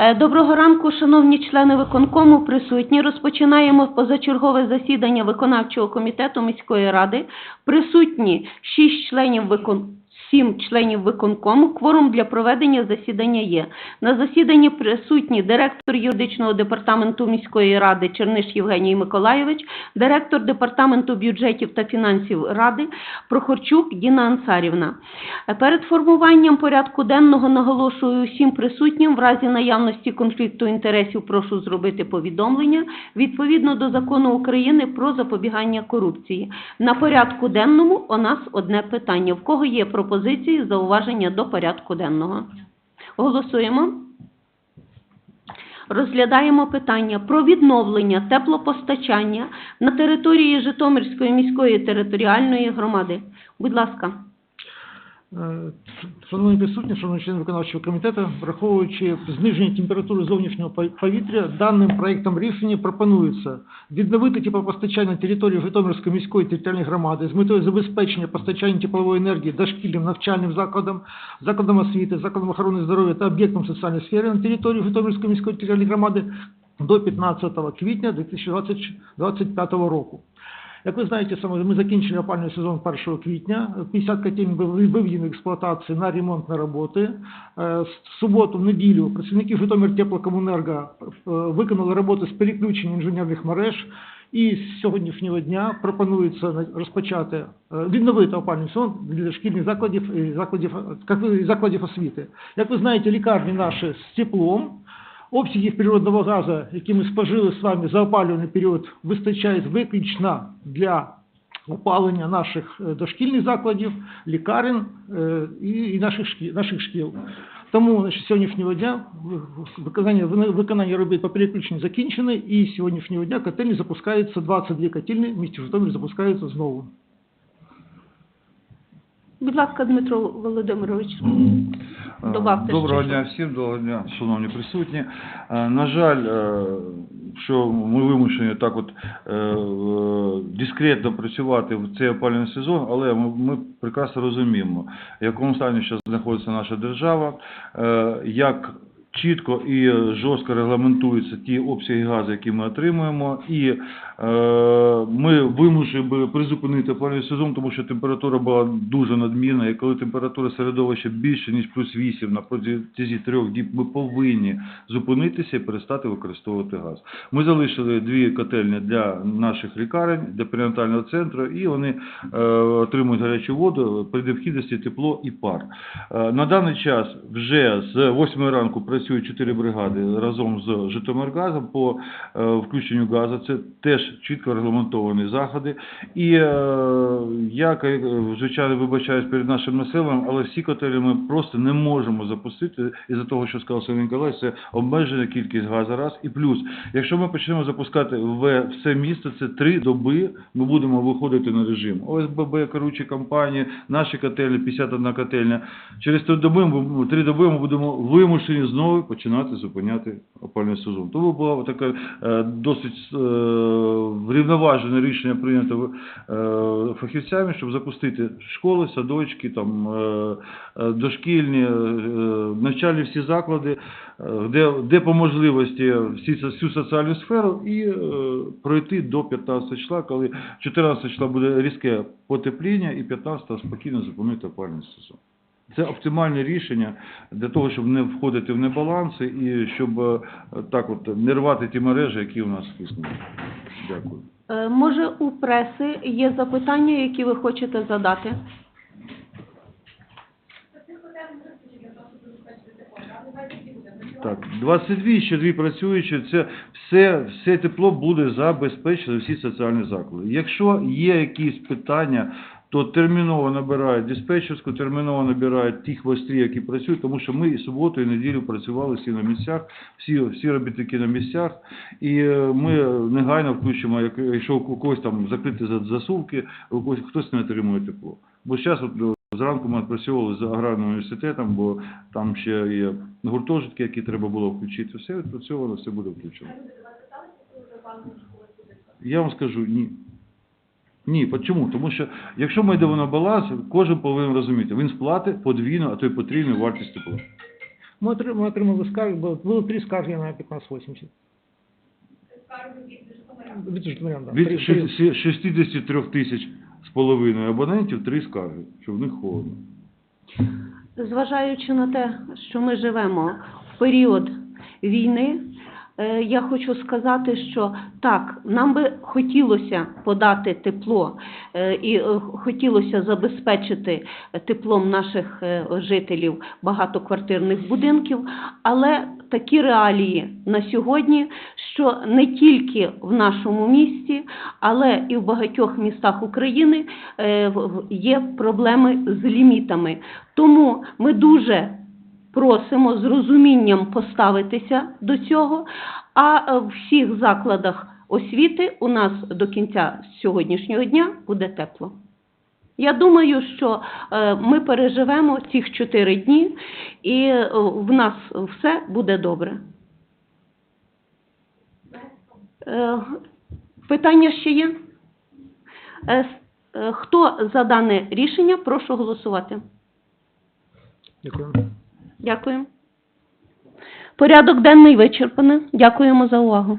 Е, Доброго ранку, шановні члени виконкому, присутні. Розпочинаємо позачергове засідання виконавчого комітету міської ради. Присутні шість членів викон... 7 членів виконкому. Кворум для проведення засідання є. На засіданні присутні директор юридичного департаменту міської ради Черниш Євгеній Миколайович, директор департаменту бюджетів та фінансів ради Прохорчук Діна Ансарівна. Перед формуванням порядку денного наголошую усім присутнім в разі наявності конфлікту інтересів прошу зробити повідомлення відповідно до закону України про запобігання корупції. На порядку денному у нас одне питання. В кого є пропозиції, зауваження до порядку денного? Голосуємо. Розглядаємо питання про відновлення теплопостачання на території Житомирської міської територіальної громади. Будь ласка. Е, Шановні присутні, шановні члени виконавчого комітету, враховуючи зниження температури зовнішнього пов- повітря, даним проектом рішення пропонується відновити теплопостачання території Житомирської міської територіальної громади з метою забезпечення постачання теплової енергії дошкільним навчальним закладам, закладам освіти, закладам охорони здоров'я та об'єктам соціальної сфери на території Житомирської міської територіальної громади до 15 квітня 2025 року. Як ви знаєте, саме ми закінчили опалювальний сезон 1 квітня. 50 котельень були виведені в експлуатацію на ремонтні роботи. Е, В суботу, в неділю працівники Житомир Теплокомунерго е, виконали роботи з переключення інженерних мереж. І з сьогоднішнього дня пропонується розпочати е, відновити опалювальний сезон для шкільних закладів і закладів, закладів освіти. Як ви знаєте, лікарні наші з теплом. Обсягів природного газу, які ми спожили з вами за опалювальний період, вистачає виключно для опалення наших е, дошкільних закладів, лікарень е, і, наших, шкіл. Тому значить, сьогоднішнього дня виконання, виконання робіт по переключенню закінчене, і з сьогоднішнього дня котельні запускаються, 22 котельні в місті Житомир запускаються знову. Будь ласка, Дмитро Володимирович, Е, добавте Доброго дня всім, доброго дня, шановні присутні. Е, На жаль, е, що ми вимушені так от дискретно працювати в цей опалювальний сезон, але ми прекрасно розуміємо, в якому стані зараз знаходиться наша держава, як чітко і жорстко регламентуються ті обсяги газу, які ми отримуємо, і е, ми вимушені призупинити опалювальний сезон, тому що температура була дуже надмірна, і коли температура середовища більше, ніж плюс 8 на протязі трьох діб, ми повинні зупинитися і перестати використовувати газ. Ми залишили дві котельні для наших лікарень, для перинатального центру, і вони е, отримують гарячу воду, при необхідності тепло і пар. Е, На даний час вже з 8 ранку працюють 4 бригади разом з Житомиргазом по е, включенню газу. Це теж чітко регламентовані заходи. І е, я, е, звичайно, вибачаюсь перед нашим населенням, але всі котелі ми просто не можемо запустити із-за того, що сказав Сергій Ніколаєвич, це обмежена кількість газу раз. І плюс, якщо ми почнемо запускати в все місто, це три доби ми будемо виходити на режим. ОСББ, керуючі компанії, наші котельні, 51 котельня. Через три доби, три доби ми будемо вимушені знову починати зупиняти опальний сезон. Тому було таке досить е, врівноважене рішення прийнято е, фахівцями, щоб запустити школи, садочки, там, е, дошкільні, навчальні всі заклади, де, де по можливості всі, всю соціальну сферу і пройти до 15 числа, коли 14 числа буде різке потепління і 15 спокійно зупинити опальний сезон. Це оптимальне рішення для того, щоб не входити в небаланси і щоб е, так от не рвати ті мережі, які у нас існують. Дякую. Е, Може, у преси є запитання, які ви хочете задати? Так, 22 ще дві працюючі, це все, все тепло буде забезпечено всі соціальні заклади. Якщо є якісь питання, то терміново набирають диспетчерську, терміново набирають ті хвострі, які працюють, тому що ми і суботу, і неділю працювали всі на місцях, всі, всі робітники на місцях, і е, ми негайно включимо, як- якщо у когось там закриті засувки, у когось хтось не отримує тепло. Бо зараз от, е, Зранку ми працювали з аграрним університетом, бо там ще є гуртожитки, які треба було включити. Все відпрацьовано, все буде включено. Я вам скажу ні. Ні, чому? Тому що якщо ми йдемо на баланс, кожен повинен розуміти, він сплатить подвійну, а то й потрійну вартість тепла. Ми отри- ми отримали скарги, було, було три скарги на 1580. Від житомирян, да. Від Три- ши- три. сі- 63 тисяч з половиною абонентів три скарги, що в них холодно. Зважаючи на те, що ми живемо в період війни, я хочу сказати, що так, нам би хотілося подати тепло е, і е, хотілося забезпечити теплом наших е, жителів багатоквартирних будинків, але такі реалії на сьогодні, що не тільки в нашому місті, але і в багатьох містах України е, є проблеми з лімітами. Тому ми дуже просимо з розумінням поставитися до цього, а е, в всіх закладах освіти у нас до кінця сьогоднішнього дня буде тепло. Я думаю, що е, ми переживемо цих чотири дні, і е, в нас все буде добре. Питання ще є? Хто за дане рішення, прошу голосувати. Дякую. Дякую. Порядок денний вичерпано. Дякуємо за увагу.